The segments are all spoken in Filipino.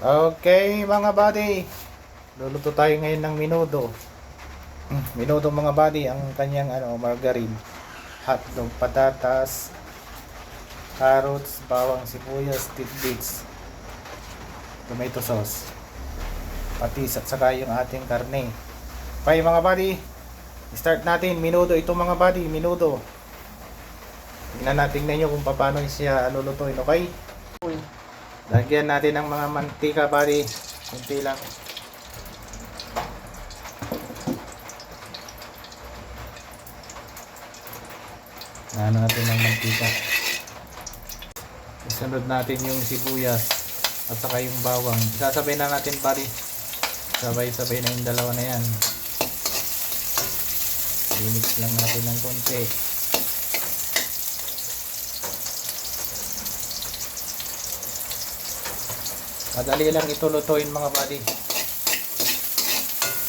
Okay mga buddy, luluto tayo ngayon ng minudo. Mm, Minudo mga buddy, ang kanyang ano, margarine, hotdog, patatas, carrots, bawang sibuyas, tidbits, tomato sauce, patis at saka yung ating karne. Okay mga buddy, start natin minudo. Ito mga buddy, minudo. Tingnan natin ninyo kung paano siya lulutuin, okay? Lagyan natin ng mga mantika, buddy. Kunti lang. Ano natin ng mantika. Isunod natin yung sibuyas at saka yung bawang. Sasabay na natin, buddy. Sabay-sabay na yung dalawa na yan. Linix lang natin ng konti. Madali lang ito lutuin mga buddy.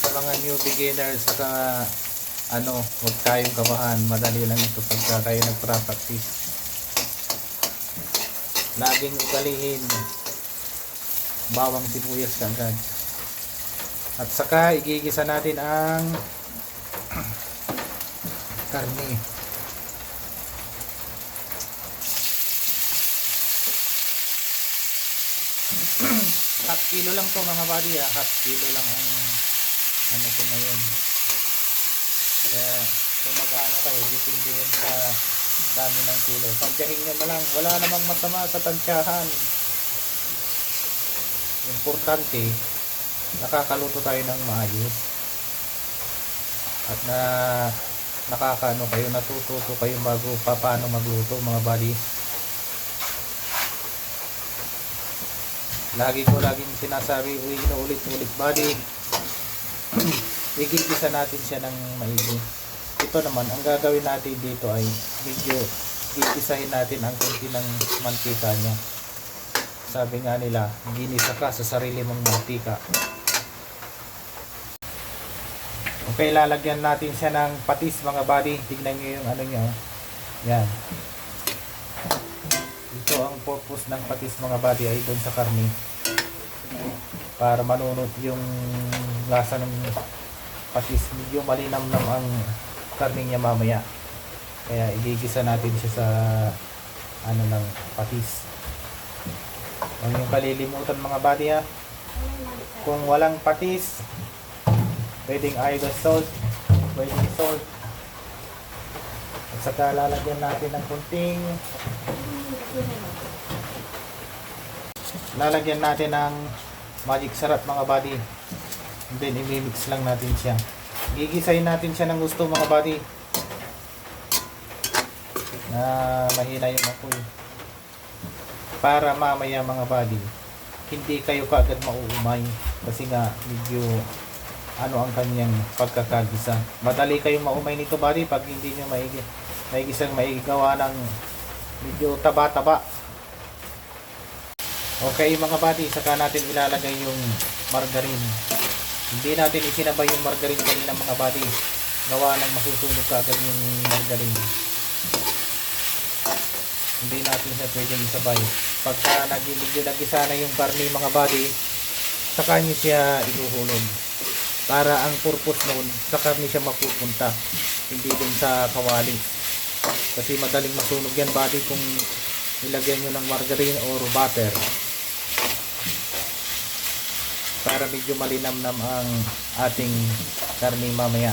Sa mga new beginners saka ano, huwag tayong kabahan. Madali lang ito pagka kayo nagpra-practice. Laging ugalihin bawang sibuyas kagad. At saka igigisa natin ang karne. half kilo lang to mga buddy ah. half kilo lang ang ano ko ngayon. Kaya kung mag-ano kayo depende yun sa dami ng kilo. Pagkahin nyo na lang wala namang masama sa tansyahan. Importante nakakaluto tayo ng maayos. At na nakakaano kayo natututo kayo bago pa paano magluto mga buddy Lagi ko laging sinasabi, inuulit-ulit body. Igigisa natin siya ng maigi. Ito naman, ang gagawin natin dito ay medyo gigisahin natin ang kunti ng mantika niya. Sabi nga nila, ginisa ka sa sarili mong mantika. Okay, lalagyan natin siya ng patis mga body. Tignan nyo yung ano niya. oh. Yan. Ito ang purpose ng patis mga body ay doon sa karni. Para manunod yung lasa ng patis. Medyo malinamnam ang karni niya mamaya. Kaya igigisa natin siya sa ano ng patis. Huwag yung kalilimutan mga body ha. Kung walang patis, pwedeng either salt, pwedeng salt. At saka lalagyan natin ng kunting lalagyan natin ng magic sarap mga buddy. And then imimix lang natin siya. Gigisahin natin siya ng gusto mga buddy. Na mahina yung apoy. Para mamaya mga buddy hindi kayo kaagad mauumay. Kasi nga medyo ano ang kanyang pagkakagisa. Madali kayong maumay nito buddy pag hindi nyo maigi maigisang maigawa ng medyo taba-taba Okay mga buddy, saka natin ilalagay yung margarine. Hindi natin isinabay yung margarine kanina mga buddy. Gawa ng masusunog kaagad yung margarine. Hindi natin siya pwedeng isabay. Pagka nagigil nagisa na yung karne mga buddy, saka nyo siya iluhulog. Para ang purpose noon, sa karne siya mapupunta. Hindi dun sa kawali. Kasi madaling masunog yan. Buddy kung ilagyan nyo ng margarine or butter. Para medyo malinamnam ang ating karni mamaya.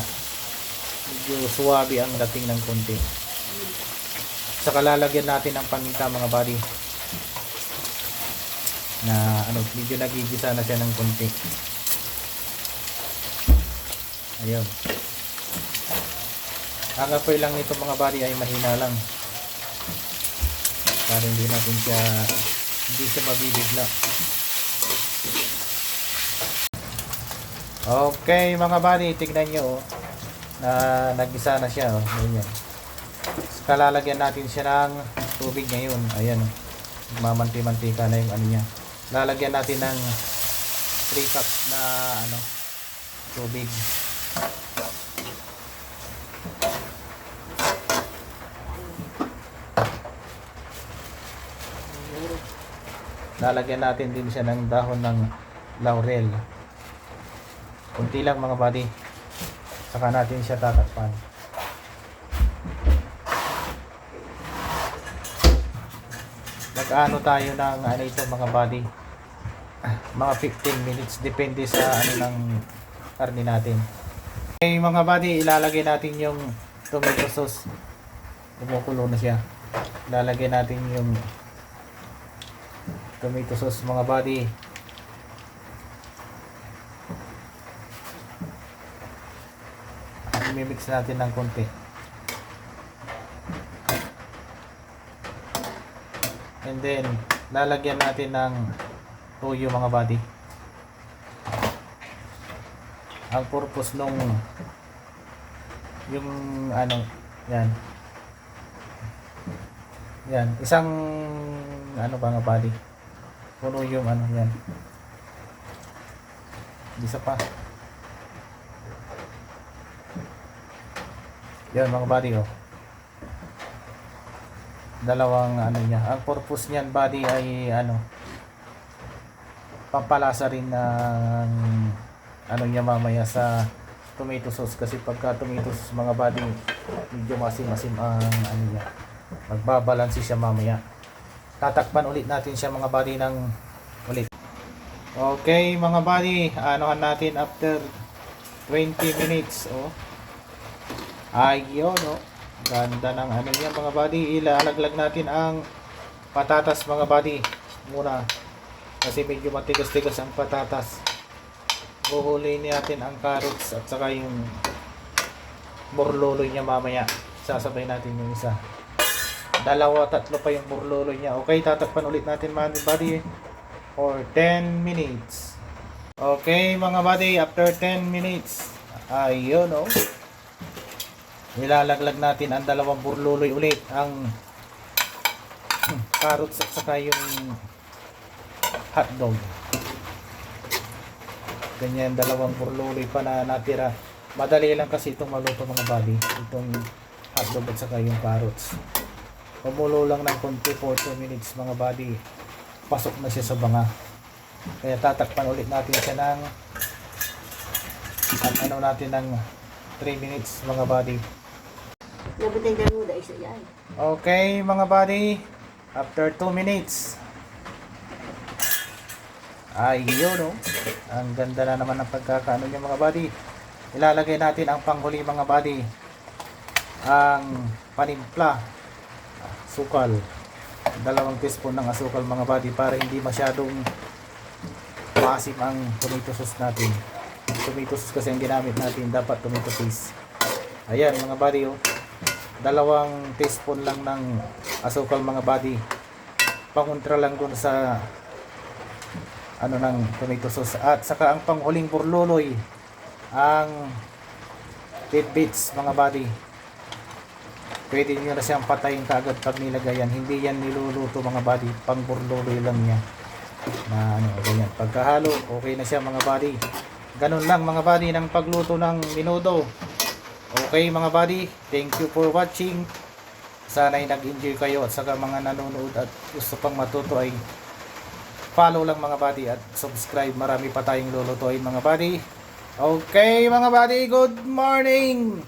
Medyo suwabe ang dating ng konti. Saka lalagyan natin ng paminta mga buddy. Na ano medyo nagigisa na siya ng konti. Ayun ang apoy lang nito mga buddy ay mahina lang para hindi natin siya hindi siya mabibigla Okay mga buddy, tignan nyo oh, na nagisa na siya oh, ganyan. Kalalagyan natin siya ng tubig ngayon. Ayan. Mamanti-mantika na yung ano niya. Lalagyan natin ng 3 cups na ano tubig. Lalagyan natin din siya ng dahon ng laurel. Kunti lang mga buddy. Saka natin siya tatakpan. Nag-ano tayo ng ano ito mga buddy. Mga 15 minutes depende sa ano ng karne natin. Okay mga buddy, ilalagay natin yung tomato sauce. Kumukulo na siya. Ilalagay natin yung tomato sauce mga buddy. I-mix natin ng konti. And then, lalagyan natin ng toyo mga buddy. Ang purpose nung yung ano, yan. Yan, isang ano ba nga buddy? Puno yung ano yan. Isa pa. Yan mga buddy oh. Dalawang ano niya. Ang purpose niyan buddy ay ano pampalasa rin ng ano niya mamaya sa tomato sauce kasi pagka tomato sauce mga buddy medyo masim-masim ang ano niya magbabalansi siya mamaya tatakpan ulit natin siya mga buddy ng ulit. Okay mga buddy anohan natin after 20 minutes oh. Ayun oh. Ganda ng ano niya mga buddy. Ilalaglag natin ang patatas mga buddy muna. Kasi medyo matigas-tigas ang patatas. Huhuli natin ang carrots at saka yung burluloy niya mamaya. Sasabay natin yung isa. Dalawa, tatlo pa yung burluloy niya. Okay, tatakpan ulit natin mga buddy for 10 minutes. Okay, mga buddy, after 10 minutes, ayun oh. Nilalaglag natin ang dalawang burluloy ulit. Ang carrots at saka yung hotdog. Ganyan, dalawang burluloy pa na natira. Madali lang kasi itong maluto mga buddy. Itong hotdog at saka yung carrots. Pumulo lang ng konti for 2 minutes mga buddy. Pasok na siya sa banga. Kaya tatakpan ulit natin siya ng at ano natin ng 3 minutes mga buddy. Okay mga buddy. After 2 minutes. Ayun oh. Ang ganda na naman ng pagkakaano niya mga buddy. Ilalagay natin ang panghuli mga buddy. Ang panimpla. Sukal. Dalawang teaspoon ng asukal mga buddy para hindi masyadong maasim ang tomato sauce natin. Tomato sauce kasi ang ginamit natin dapat tomato paste. Ayan mga buddy oh. Dalawang teaspoon lang ng asukal mga buddy. Pangontra lang dun sa ano ng tomato sauce at saka ang panghuling burluloy ang tidbits mga buddy pwede nyo na siyang patayin kaagad pag nilagay yan hindi yan niluluto mga buddy. Pang burluloy lang niya na ano ganyan. Pagkahalo okay na siya mga buddy. Ganun lang mga buddy ng pagluto ng minudo. Okay mga buddy. Thank you for watching. Sana ay nag-enjoy kayo. At saka mga nanonood at gusto pang matuto ay follow lang mga buddy. At subscribe. Marami pa tayong lulutuin mga buddy. Okay mga buddy, good morning!